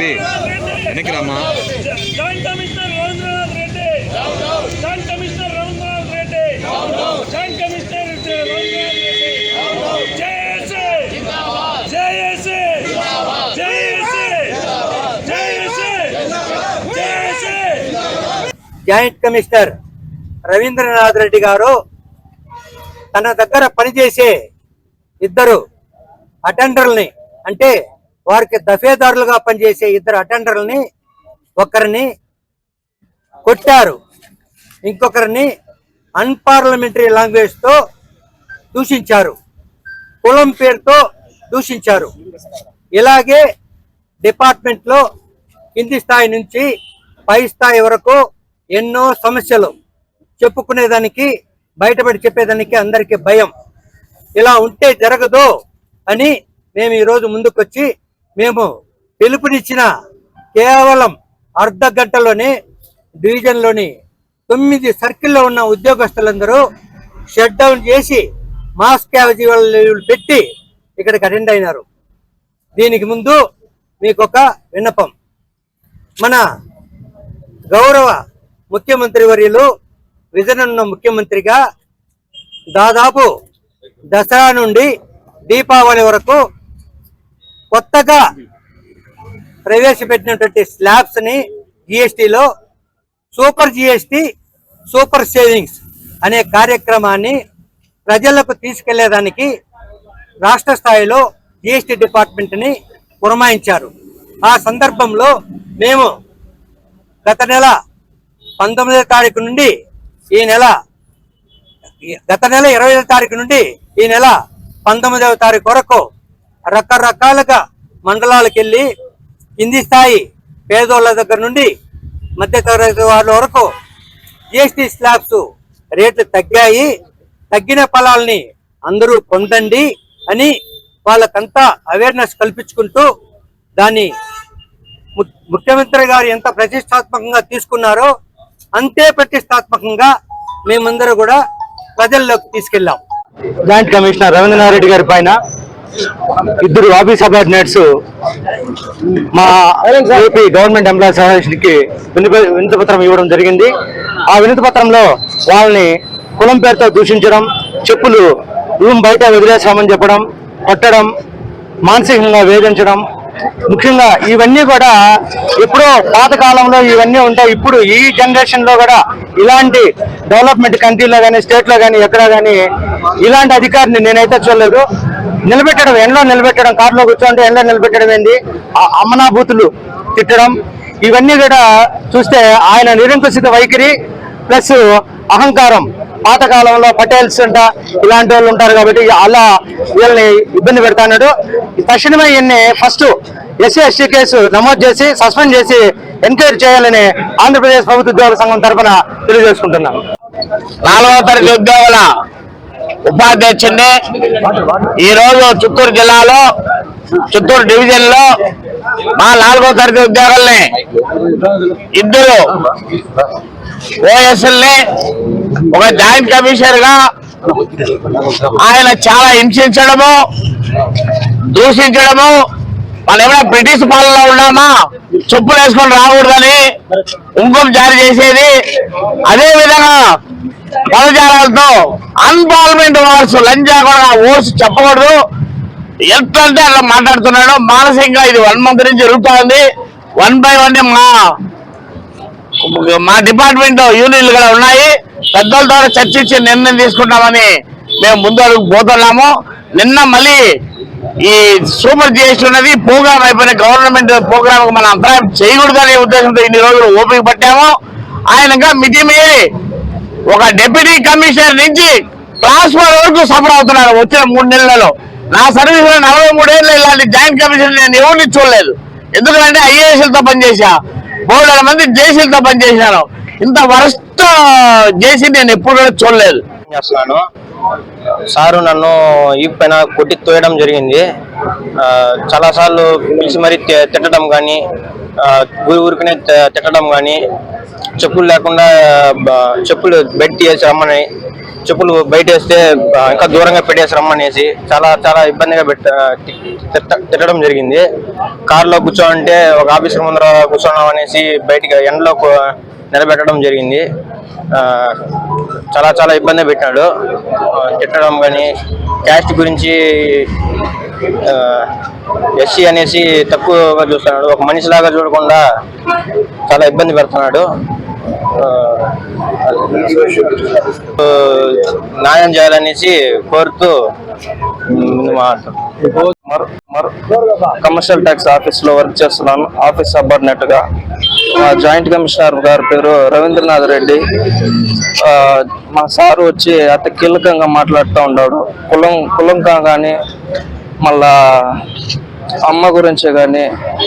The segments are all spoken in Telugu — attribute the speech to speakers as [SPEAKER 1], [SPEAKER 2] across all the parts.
[SPEAKER 1] వెనక్కి రామ్మా.
[SPEAKER 2] జాయింట్ కమిషనర్ రవీంద్రనాథ్ రెడ్డి
[SPEAKER 3] గారు తన దగ్గర పనిచేసే ఇద్దరు అటెండర్లని అంటే వారికి దఫేదారులుగా పనిచేసే ఇద్దరు అటెండర్లని ఒకరిని కొట్టారు. ఇంకొకరిని అన్పార్లమెంటరీ లాంగ్వేజ్తో దూషించారు. కులం పేరుతో దూషించారు. ఇలాగే డిపార్ట్మెంట్లో కింది స్థాయి నుంచి పై స్థాయి వరకు ఎన్నో సమస్యలు చెప్పుకునేదానికి బయటపడి చెప్పేదానికి అందరికీ భయం. ఇలా ఉంటే జరగదు అని మేము ఈరోజు ముందుకొచ్చి మేము పిలుపునిచ్చిన కేవలం అర్ధ గంటలోనే డివిజన్లోని తొమ్మిది సర్కిల్లో ఉన్న ఉద్యోగస్తులందరూ షట్ డౌన్ చేసి మాస్క్ క్యాజువల్ పెట్టి ఇక్కడికి అటెండ్ అయినారు. దీనికి ముందు మీకు ఒక విన్నపం. మన గౌరవ ముఖ్యమంత్రి వర్యులు విజనున్న ముఖ్యమంత్రిగా దాదాపు దసరా నుండి దీపావళి వరకు కొత్తగా ప్రవేశపెట్టినటువంటి స్లాబ్స్ని జిఎస్టిలో సూపర్ జిఎస్టి సూపర్ సేవింగ్స్ అనే కార్యక్రమాన్ని ప్రజలకు తీసుకెళ్ళేదానికి రాష్ట్ర స్థాయిలో జిఎస్టి డిపార్ట్మెంట్ని పురమాయించారు. ఆ సందర్భంలో మేము గత నెల పంతొమ్మిదవ తారీఖు నుండి ఈ నెల గత నెల ఇరవై తారీఖు నుండి ఈ నెల పంతొమ్మిదవ తారీఖు వరకు రకరకాలుగా మండలాలకు వెళ్ళి కింది స్థాయి పేదోళ్ళ దగ్గర నుండి మధ్యతరగతి వాళ్ళ వరకు జిఎస్టి స్లాబ్స్ రేట్లు తగ్గాయి. తగ్గిన ఫలాల్ని అందరూ పొందండి అని వాళ్ళకంతా అవేర్నెస్ కల్పించుకుంటూ దాన్ని ము- ముఖ్యమంత్రి గారు ఎంత ప్రతిష్టాత్మకంగా తీసుకున్నారో అంతే ప్రతిష్టాత్మకంగా మేమందరూ కూడా ప్రజల్లోకి తీసుకెళ్ళాం.
[SPEAKER 4] జాయింట్ కమిషనర్ రవీంద్రనాథ్ రెడ్డి గారి పైన ఇద్దరు ఆఫీస్ సబార్డినేట్స్ మా ఏపీ గవర్నమెంట్ ఎంప్లాయీస్ అసోసియేషన్కి వినతి పత్రం ఇవ్వడం జరిగింది. ఆ వినతి పత్రంలో వాళ్ళని కులం పేరుతో దూషించడం చెప్పులు రూమ్ బయట వదిలేసామని చెప్పడం కొట్టడం మానసికంగా వేధించడం ముఖ్యంగా ఇవన్నీ కూడా ఎప్పుడో పాత కాలంలో ఇవన్నీ ఉంటాయి. ఇప్పుడు ఈ జనరేషన్లో కూడా ఇలాంటి డెవలప్మెంట్ కంట్రీలో కానీ స్టేట్లో కానీ ఎక్కడ కానీ ఇలాంటి అధికారిని నేనైతే చూడలేదు. నిలబెట్టడం ఎండలో నిలబెట్టడం కారులో కూర్చోంటే ఎండలో నిలబెట్టడం ఏంది? అమనాభూతులు తిట్టడం ఇవన్నీ కూడా చూస్తే ఆయన నిరంకుశిత వైఖరి ప్లస్ అహంకారం. పాతకాలంలో పటేల్స్ అంట ఇలాంటి వాళ్ళు ఉంటారు కాబట్టి అలా వీళ్ళని ఇబ్బంది పెడతాడు తక్షణమే ఈయన్ని ఫస్ట్ ఎస్సీ ఎస్టీ కేసు నమోదు చేసి సస్పెండ్ చేసి ఎంక్వైరీ చేయాలని ఆంధ్రప్రదేశ్ ప్రభుత్వ ఉద్యోగ సంఘం తరఫున తెలియజేసుకుంటున్నాను
[SPEAKER 5] నాలుగవ తరగతి ఉద్యోగుల ఉపాధ్యక్షుడిని ఈ రోజు చిత్తూరు జిల్లాలో చిత్తూరు డివిజన్లో మా నాలుగో తరగతి ఉద్యోగుల్ని ఇద్దరు ఓఎస్ఎల్ని ఒక జాయింట్ కమిషనర్గా ఆయన చాలా హింసించడము దూషించడము మనం ఏమైనా బ్రిటిష్ పాలనలో ఉన్నామా? చెప్పులు వేసుకొని రాకూడదని ఉంకుం జారీ చేసేది. అదే విధంగా పదజాలతో అన్పార్లమెంట్ వార్స్ లంచా కూడా ఓట్స్ చెప్పకూడదు. ఎట్లా అట్లా మాట్లాడుతున్నాడు. మానసికంగా ఇది వన్ మంత్ నుంచి జరుగుతోంది. వన్ బై వన్ మా మా డిపార్ట్మెంట్ యూనియన్లు కూడా ఉన్నాయి. పెద్దల ద్వారా చర్చించి నిర్ణయం తీసుకుంటామని మేము ముందు అడుగు పోతున్నాము. నిన్న మళ్ళీ ఈ సూపర్ జిఎస్టీ ఉన్నది. ప్రోగ్రామ్ అయిపోయిన గవర్నమెంట్ ప్రోగ్రామ్ మనం అంతరాయం చేయకూడదనే ఉద్దేశంతో ఇన్ని రోజులు ఓపిక పట్టాము. ఆయనగా మితిమీరి ఒక డిప్యూటీ కమిషనర్ నుంచి ట్రాన్స్ఫర్ వరకు సఫర్ అవుతున్నారు వచ్చిన మూడు నెలలలో. నా సర్వీస్లో నలభై మూడేళ్ళు ఇలాంటి జాయింట్ కమిషనర్ నేను ఎవరిని చూడలేదు. ఎందుకంటే ఐఏఎస్లతో పనిచేసా మూడు మంది జేసీలతో పనిచేశాను. ఇంత వరస్ట్ జేసీ నేను ఎప్పుడు కూడా చూడలేదు.
[SPEAKER 6] చేస్తున్నాను సారు నన్ను ఈ పైన కొట్టి తోయడం జరిగింది. చాలాసార్లు చాలా సార్లు పిలిచి మరీ తిట్టడం కానీ ఊరి ఊరికనే తిట్టడం కానీ చెప్పులు లేకుండా చెప్పులు బెడ్ తీసి రమ్మని చెప్పులు బయట వేస్తే ఇంకా దూరంగా పెట్టేసి రమ్మనేసి చాలా చాలా ఇబ్బందిగా పెట్ట తిట్టడం జరిగింది. కారులో కూర్చోమంటే ఒక ఆఫీసర్ ముందర కూర్చోడం అనేసి బయటికి ఎండలో నిలబెట్టడం జరిగింది. చాలా చాలా ఇబ్బంది పెట్టినాడు. తిట్టడం కానీ క్యాస్ట్ గురించి ఎస్సీ అనేసి తక్కువగా చూస్తున్నాడు. ఒక మనిషిలాగా చూడకుండా చాలా ఇబ్బంది పెడుతున్నాడు. న్యాయం చేయాలనేసి కోరుతూ.
[SPEAKER 1] కమర్షియల్ ట్యాక్స్ ఆఫీస్లో వర్క్ చేస్తున్నాను. ఆఫీస్ సబార్డినేట్గా. మా జాయింట్ కమిషనర్ గారి పేరు రవీంద్రనాథ్ రెడ్డి. మా సారు వచ్చి అత కీలకంగా మాట్లాడుతూ ఉన్నాడు. కులం కులంగా కానీ మళ్ళా అమ్మ గురించి కానీ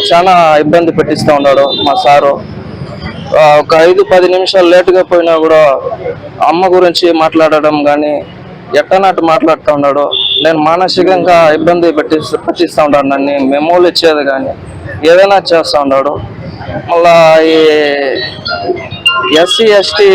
[SPEAKER 1] చాలా ఇబ్బంది పెట్టిస్తూ ఉన్నాడు మా సారు. ఒక ఐదు పది నిమిషాలు లేటుగా పోయినా కూడా అమ్మ గురించి మాట్లాడడం కానీ ఎట్టనాటి మాట్లాడుతూ ఉన్నాడు. నేను మానసికంగా ఇబ్బంది పెట్టి పట్టిస్తూ ఉన్నాడు నన్ను. మెమోలు ఇచ్చేది కానీ ఏదైనా చేస్తూ ఉన్నాడు. మళ్ళా ఈ ఎస్సీ ఎస్టీ